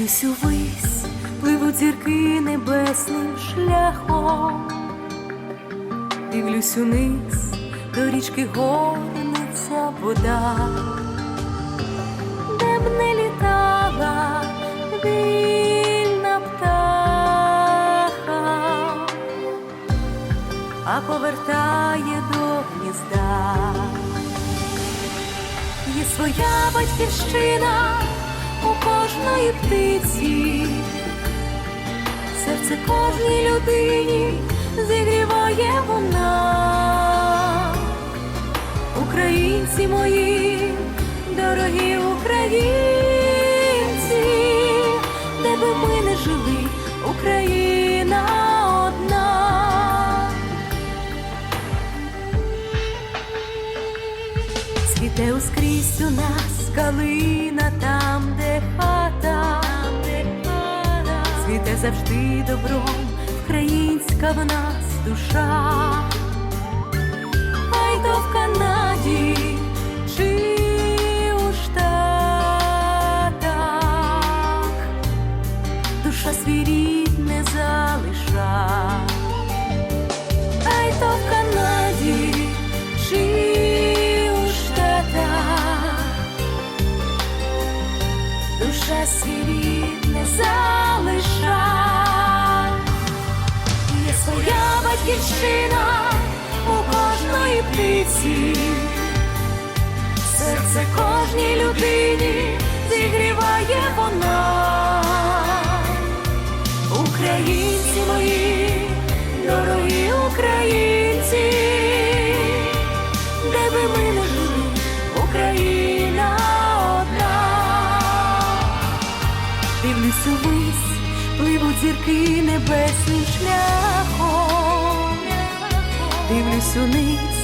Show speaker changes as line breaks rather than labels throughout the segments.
Дивлюсь увись, пливуть зірки небесним шляхом, дивлюсь униз, до річки горниться вода, де б не літала вільна птаха, а повертає до гнізда. Є своя батьківщина у кожної птиці, серце кожній людині зігріває вона. Українці мої, дорогі українці, де би ми не жили, Україна одна. Цвіте ускрізь у нас калина там, де хата, де хата. Цвіте завжди добром, українська в нас душа. Хай то душа світ не залиша. Є своя батьківщина у кожної птиці, серце кожній людині зігріває вона. Дивлюсь увись, пливуть зірки небесним шляхом. Дивлюсь униз,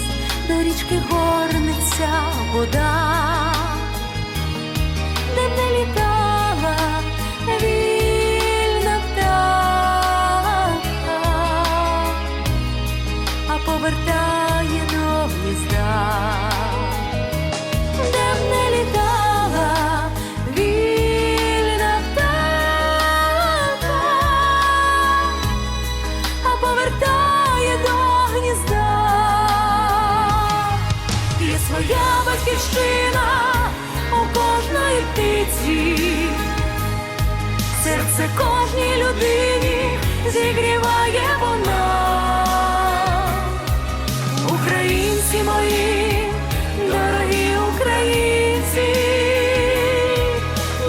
до річки горниться вода, Своя батьківщина у кожної птиці, серце кожній людині зігріває вона. Українці мої, дорогі українці,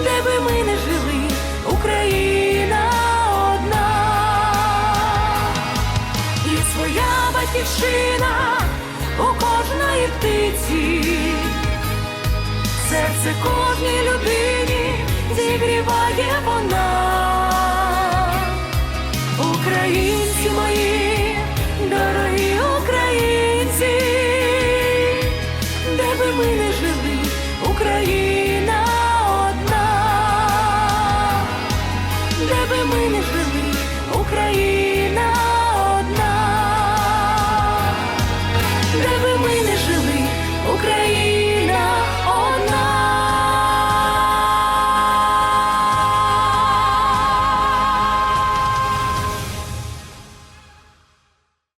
де би ми не жили, Україна одна. Є своя батьківщина у кожної птиці, серце кожній людині зігріває вона.